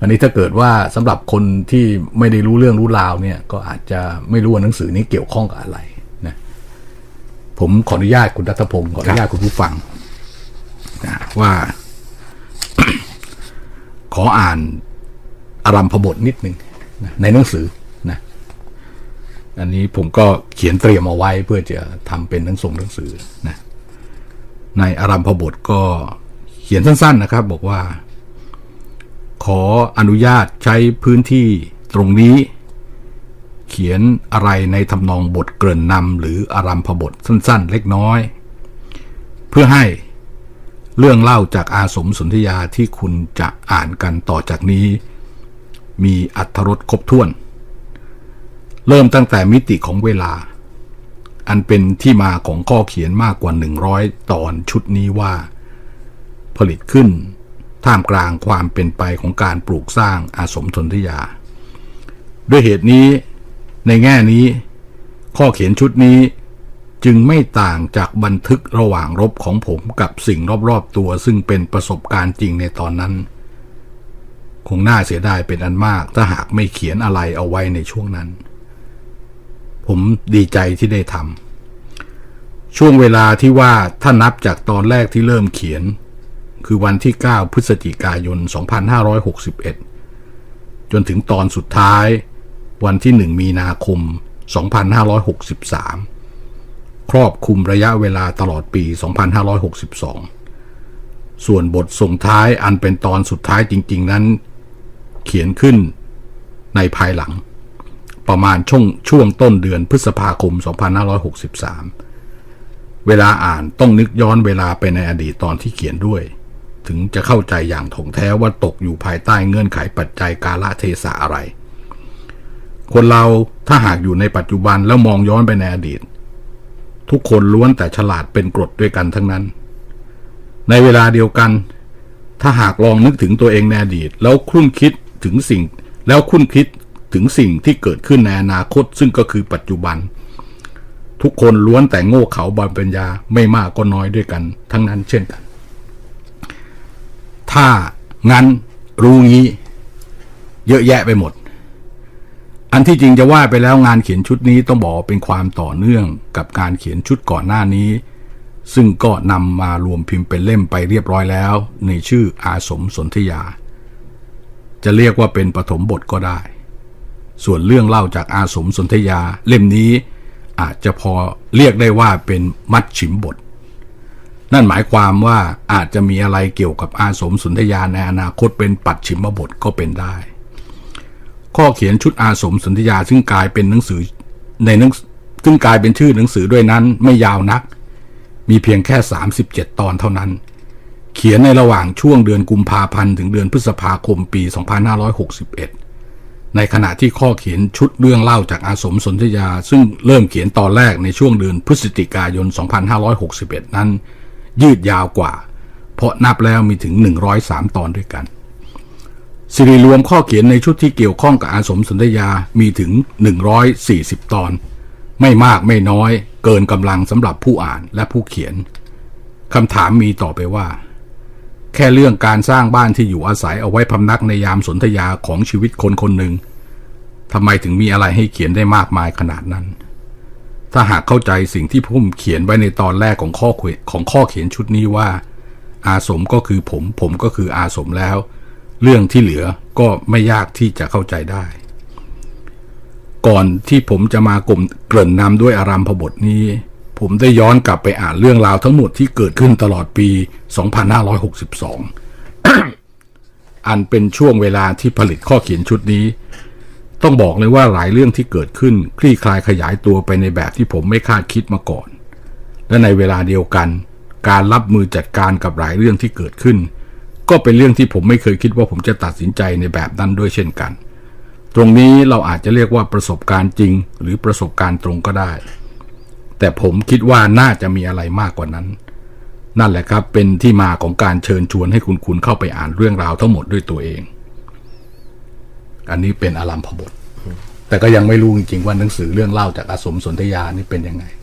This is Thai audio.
อันนี้ถ้าเกิดว่าสำหรับคนที่ไม่ได้รู้เรื่องรู้ราวเนี่ยก็อาจจะไม่รู้ว่าหนังสือนี้เกี่ยวข้องกับอะไรนะผมขออนุญาตคุณรัฐพงศ์ขออนุญาตคุณผู้ฟังนะว่า ขออ่านอารัมพบทนิดหนึ่งนะในหนังสือนะอันนี้ผมก็เขียนเตรียมเอาไว้เพื่อจะทำเป็นหนังส่งหนังสือนะในอารัมพบทก็เขียนสั้น ๆนะครับ บอกว่า ออนุญาตใช้พื้นที่ตรงนี้ เขียนอะไรในทำนองบทเกริ่นนำหรืออารัมพบทสั้นๆ เล็กน้อย เพื่อให้เรื่องเล่าจากอาสมสนธยาที่คุณจะอ่านกันต่อจากนี้ มีอัธรสครบถ้วน เริ่มตั้งแต่มิติของเวลา อันเป็นที่มาของข้อเขียนมากกว่า 100 ตอนชุดนี้ว่า ผลิตขึ้น ท่ามกลางความเป็นไปของการปลูกสร้างอาสมทนทยา ด้วยเหตุนี้ในแง่นี้ ข้อเขียนชุดนี้จึงไม่ต่างจากบันทึกระหว่างรบของผมกับสิ่งรอบๆตัวซึ่งเป็นประสบการณ์จริงในตอนนั้น คงน่าเสียดายเป็นอันมากถ้าหากไม่เขียนอะไรเอาไว้ในช่วงนั้น ผมดีใจที่ได้ทำช่วงเวลาที่ว่าถ้านับจากตอนแรกที่เริ่มเขียน คือวันที่ 9 พฤศจิกายน 2561 จนถึงตอนสุดท้าย วันที่ 1 มีนาคม 2563 ครอบคลุมระยะเวลาตลอดปี 2562 ส่วนบทส่งท้ายอันเป็นตอนสุดท้ายจริง ๆ นั้น เขียนขึ้นในภายหลัง ประมาณช่วงช่วงต้นเดือนพฤษภาคม 2563 เวลาอ่านต้องนึกย้อนเวลาไปในอดีตตอนที่เขียนด้วย ถึงจะเข้าใจอย่างถ่องแท้ว่าตกอยู่ภายใต้เงื่อนไขปัจจัยกาลเทศะอะไร คนเราถ้าหากอยู่ในปัจจุบันแล้วมองย้อนไปในอดีต ทุกคนล้วนแต่ฉลาดเป็นกรดด้วยกันทั้งนั้น ในเวลาเดียวกัน ถ้าหากลองนึกถึงตัวเองในอดีต แล้วคุ้นคิดถึงสิ่ง แล้วคุ้นคิดถึงสิ่งที่เกิดขึ้นในอนาคตซึ่งก็คือปัจจุบัน ทุกคนล้วนแต่โง่เขาบอลปัญญาไม่มากก็น้อยด้วยกัน ทั้งนั้นเช่นกัน ถ้างั้นรู้งี้ เยอะแยะไปหมด อันที่จริงจะว่าไปแล้วงานเขียนชุดนี้ต้องบอกเป็นความต่อเนื่องกับการเขียนชุดก่อนหน้านี้ ซึ่งก็นำมารวมพิมพ์เป็นเล่มไปเรียบร้อยแล้ว ในชื่ออาสมสนธยา จะเรียกว่าเป็นปฐมบทก็ได้ ส่วนเรื่องเล่าจากอาสมสนธยาเล่มนี้อาจจะพอเรียกได้ว่าเป็นมัดฉิมบท นั่นหมายความว่าอาจจะมีอะไรเกี่ยวกับอาสมสุนธยาในอนาคตเป็นปัดฉิมบทก็เป็นได้ ข้อเขียนชุดอาสมสุนธยาซึ่งกลายเป็นหนังสือในหนังซึ่งกลายเป็นชื่อหนังสือด้วยนั้นไม่ยาวนัก มีเพียงแค่ 37 ตอนเท่านั้น เขียนในระหว่างช่วงเดือนกุมภาพันธ์ถึงเดือนพฤษภาคมปี 2561 ในขณะที่ข้อเขียนชุดเรื่องเล่าจากอาสมสนธยา ซึ่งเริ่มเขียนตอนแรกในช่วงเดือนพฤศจิกายน 2561 นั้น ยืดยาวกว่า เพราะนับแล้วมีถึง 103 ตอนด้วยกันสิริรวมข้อเขียนในชุดที่เกี่ยวข้องกับอาสมสนธยามีถึง 140 ตอน ไม่มากไม่น้อย เกินกำลังสำหรับผู้อ่านและผู้เขียนคำถามมีต่อไปว่า แค่เรื่องการสร้างบ้านที่อยู่อาศัยเอาไว้พำนักในยามสนธยาของชีวิตคนคนหนึ่งทำไมถึงมีอะไรให้เขียนได้มากมายขนาดนั้น ถ้าหากเข้าใจสิ่งที่ผมเขียนไว้ในตอนแรกของข้อของข้อเขียนชุดนี้ว่า อาสมก็คือผม ผมก็คืออาสมแล้ว เรื่องที่เหลือก็ไม่ยากที่จะเข้าใจได้ ก่อนที่ผมจะมากลมเกริ่นนำด้วยอารามพบทนี้ ผมได้ย้อนกลับไปอ่านเรื่องราวทั้งหมดที่เกิดขึ้นตลอดปี 2562 อันเป็นช่วงเวลาที่ผลิตข้อเขียนชุดนี้ ต้องบอกเลยว่าหลายเรื่องที่เกิดขึ้น คลี่คลายขยายตัวไปในแบบที่ผมไม่คาดคิดมาก่อน และในเวลาเดียวกัน การรับมือจัดการกับหลายเรื่องที่เกิดขึ้น ก็เป็นเรื่องที่ผมไม่เคยคิดว่าผมจะตัดสินใจในแบบนั้นด้วยเช่นกัน ตรงนี้เราอาจจะเรียกว่าประสบการณ์จริง หรือประสบการณ์ตรงก็ได้ แต่ผมคิดว่าน่าจะมีอะไรมากกว่านั้น นั่นแหละครับเป็นที่มาของการเชิญชวนให้คุณคุณเข้าไปอ่านเรื่องราวทั้งหมดด้วยตัวเอง อันนี้เป็นอารัมพบท แต่ก็ยังไม่รู้จริงๆว่าหนังสือเรื่องเล่าจากอาสมสนธยานี่เป็นยังไง